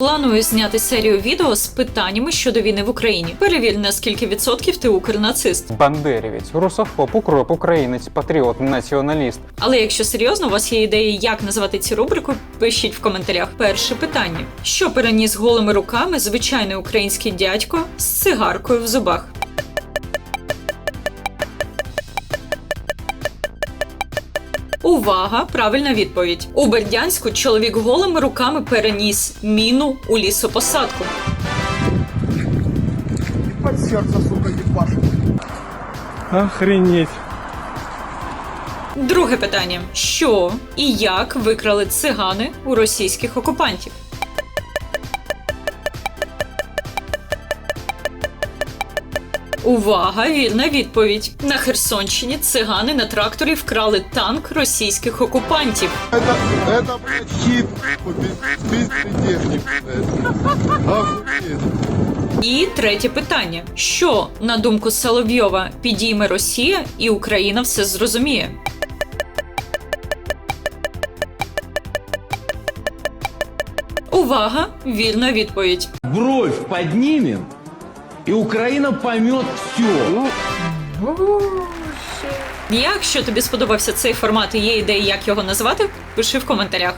Планую зняти серію відео з питаннями щодо війни в Україні. Перевір на скільки відсотків ти укрнацист. Бандерівець, русофоб, укроп, українець, патріот, націоналіст. Але якщо серйозно, у вас є ідеї, як назвати цю рубрику, пишіть в коментарях. Перше питання: що переніс голими руками звичайний український дядько з цигаркою в зубах? Увага! Правильна відповідь. У Бердянську чоловік голими руками переніс міну у лісопосадку. Под серце, сука, ебашит. Охренеть. Друге питання: що і як викрали цигани у російських окупантів? Увага! Вільна відповідь. На Херсонщині цигани на тракторі вкрали танк російських окупантів. Блядь. Охуеть. І третє питання: що, на думку Соловйова, підійме Росія і Україна все зрозуміє? Увага! Вільна відповідь. бровь поднимем, и Украина поймет все. Якщо тобі сподобався цей формат і є ідеї, як його назвати, пиши в коментарях.